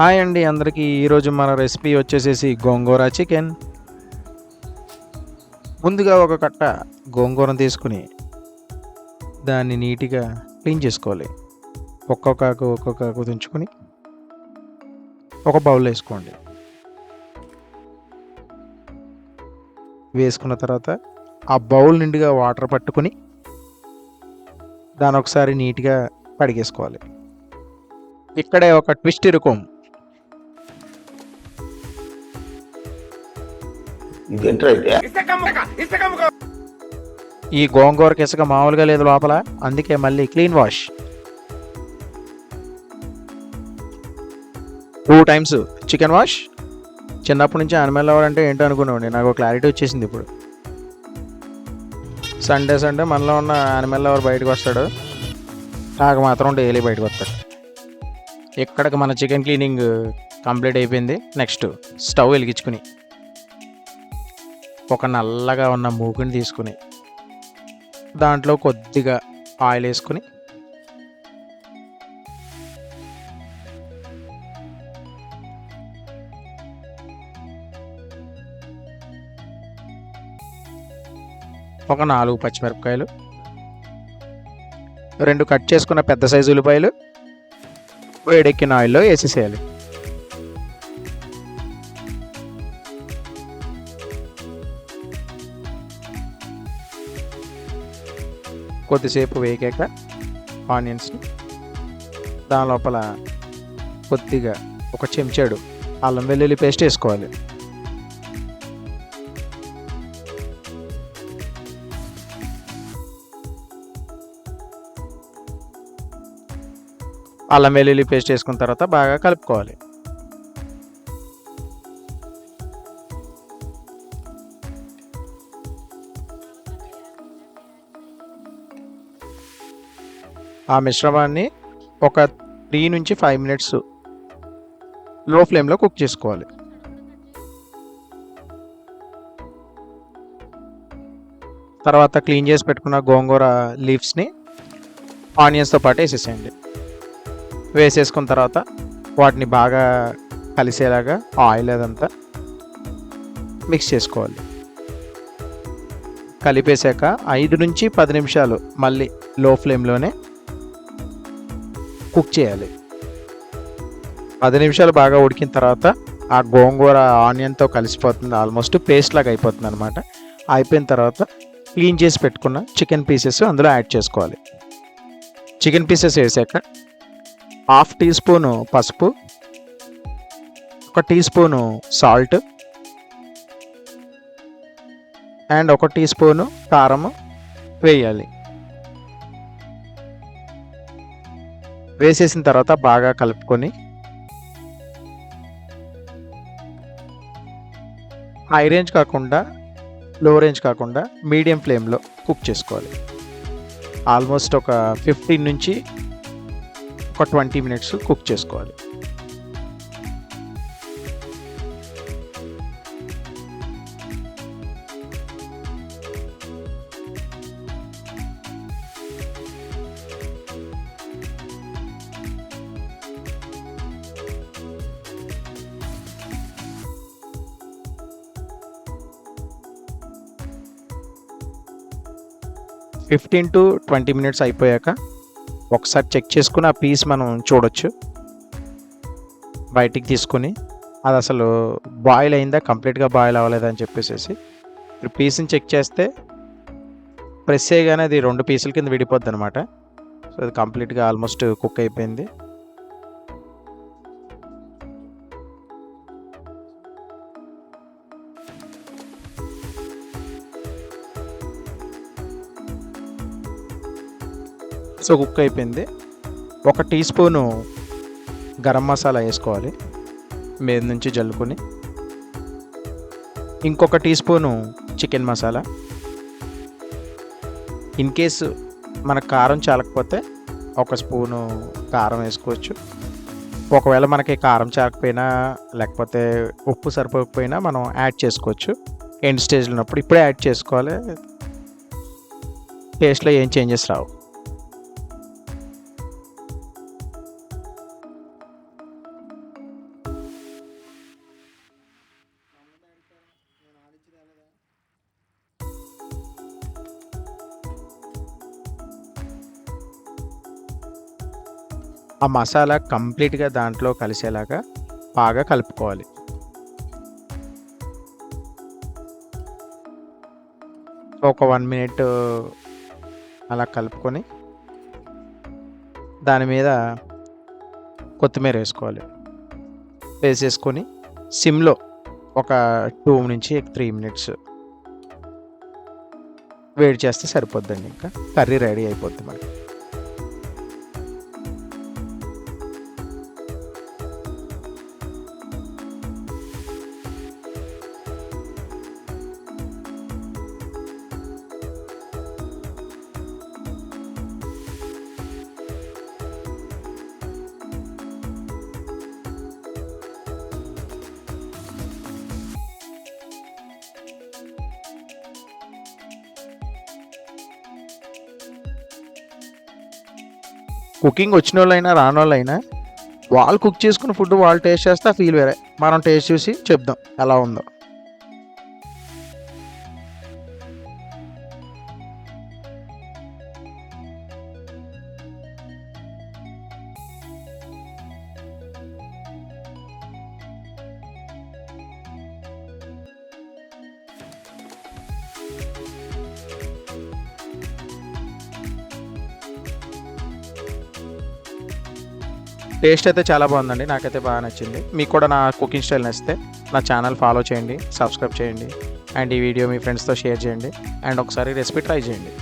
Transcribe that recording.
Hi అండి అందరికీ. ఈరోజు మన రెసిపీ వచ్చేసేసి గోంగూర చికెన్. ముందుగా ఒక కట్ట గోంగూరను తీసుకుని దాన్ని నీట్గా క్లీన్ చేసుకోవాలి. ఒక్కొక్క ఆకు ఒక్కొక్క ఆకు తుంచుకొని ఒక బౌల్ వేసుకోండి. వేసుకున్న తర్వాత ఆ బౌల్ నిండుగా వాటర్ పట్టుకొని దాని ఒకసారి నీట్గా కడిగేసుకోవాలి. ఇక్కడే ఒక ట్విస్ట్ ఇరుకోం. ఇదేంట్రా అయితే ఈ గోంగూరకి ఇసుక మామూలుగా లేదు లోపల అందుకే మళ్ళీ clean wash. Two times chicken wash. చిన్నప్పటి నుంచి అనిమల్ లవర్ అంటే ఏంటో అనుకునేవాడిని నాకు క్లారిటీ వచ్చేసింది ఇప్పుడు. సండే సండే మనలో ఉన్న అనిమల్ లవర్ బయటకు వస్తాడు. నాకు మాత్రం డైలీ బయటకు వస్తాడు. ఇక్కడికి మన చికెన్ క్లీనింగ్ కంప్లీట్ అయిపోయింది. నెక్స్ట్ స్టవ్ వెలిగించుకుని. ఒక నల్లగా ఉన్న మూకుని తీసుకుని దాంట్లో కొద్దిగా ఆయిల్ వేసుకుని ఒక నాలుగు పచ్చిమిరపకాయలు రెండు కట్ చేసుకున్న పెద్ద సైజు ఉల్లిపాయలు వేడెక్కిన ఆయిల్లో వేసేసేయాలి. కొద్దిసేపు వేగాక ఆనియన్స్ని దాని లోపల కొద్దిగా ఒక చెంచాడు అల్లం వెల్లుల్లి పేస్ట్ వేసుకోవాలి. అల్లం వెల్లుల్లి పేస్ట్ వేసుకున్న తర్వాత బాగా కలుపుకోవాలి. ఆ మిశ్రమాన్ని ఒక త్రీ నుంచి ఫైవ్ మినిట్స్లో ఫ్లేమ్లో కుక్ చేసుకోవాలి. తర్వాత క్లీన్ చేసి పెట్టుకున్న గోంగూర లీవ్స్ని ఆనియన్స్తో పాటు వేసేసేయండి. వేసేసుకున్న తర్వాత వాటిని బాగా కలిసేలాగా ఆయిల్ అదంతా మిక్స్ చేసుకోవాలి. కలిపేశాక ఐదు నుంచి పది నిమిషాలు మళ్ళీ లో ఫ్లేమ్లోనే కుక్ చేయాలి. పది నిమిషాలు బాగా ఉడికిన తర్వాత ఆ గోంగూర ఆనియన్తో కలిసిపోతుంది. ఆల్మోస్ట్ పేస్ట్ లాగా అయిపోతుంది అనమాట అయిపోయిన తర్వాత క్లీన్ చేసి పెట్టుకున్న చికెన్ పీసెస్ అందులో యాడ్ చేసుకోవాలి. చికెన్ పీసెస్ వేసాక హాఫ్ టీ స్పూను పసుపు ఒక టీ స్పూను సాల్ట్ అండ్ ఒక టీ స్పూను కారం వేయాలి. వేసేసిన తర్వాత బాగా కలుపుకొని హై రేంజ్ కాకుండా లో రేంజ్ కాకుండా మీడియం ఫ్లేమ్లో కుక్ చేసుకోవాలి. ఆల్మోస్ట్ ఒక ఫిఫ్టీన్ నుంచి ఒక ట్వంటీ మినిట్స్ కుక్ చేసుకోవాలి. ఫిఫ్టీన్ టు ట్వంటీ మినిట్స్ అయిపోయాక ఒకసారి చెక్ చేసుకుని ఆ పీస్ మనం చూడొచ్చు. బయటికి తీసుకుని అది అసలు బాయిల్ అయిందా కంప్లీట్గా బాయిల్ అవ్వలేదా అని చెప్పేసి ఇప్పుడు పీస్ని చెక్ చేస్తే ప్రెస్ చేయగానే అది రెండు పీసుల కింద విడిపోద్ది అనమాట సో అది కంప్లీట్గా ఆల్మోస్ట్ కుక్ అయిపోయింది. సో కుక్ అయిపోయింది. ఒక టీ స్పూను గరం మసాలా వేసుకోవాలి. మీద నుంచి జల్లుకొని ఇంకొక teaspoon chicken masala. In case మన కారం చాలకపోతే ఒక స్పూను కారం వేసుకోవచ్చు. ఒకవేళ మనకి కారం చాలకపోయినా లేకపోతే ఉప్పు సరిపోకపోయినా మనం యాడ్ చేసుకోవచ్చు. ఎండ్ స్టేజ్లో ఉన్నప్పుడు ఇప్పుడే యాడ్ చేసుకోవాలి. టేస్ట్లో ఏం చేంజెస్ రావు. ఆ మసాలా కంప్లీట్గా దాంట్లో కలిసేలాగా బాగా కలుపుకోవాలి. ఒక వన్ మినిట్ అలా కలుపుకొని దాని మీద కొత్తిమీర వేసుకోవాలి. వేసేసుకొని సిమ్లో ఒక టూ నుంచి త్రీ మినిట్స్ వేడి చేస్తే సరిపోద్దండి ఇంకా. కర్రీ రెడీ అయిపోద్ది మనకి. కుకింగ్ వచ్చిన వాళ్ళైనా రాని వాళ్ళైనా వాళ్ళు కుక్ చేసుకున్న ఫుడ్ వాళ్ళు టేస్ట్ చేస్తే ఆ ఫీల్ వేరే. మనం టేస్ట్ చూసి చెప్దాం ఎలా ఉందో. టేస్ట్ అయితే చాలా బాగుందండి నాకైతే బాగా నచ్చింది. మీకు కూడా నా కుకింగ్ స్టైల్ నచ్చితే నా ఛానల్ ఫాలో చేయండి సబ్స్క్రైబ్ చేయండి. అండ్ ఈ వీడియో మీ ఫ్రెండ్స్తో షేర్ చేయండి. అండ్ ఒకసారి రెసిపీ ట్రై చేయండి.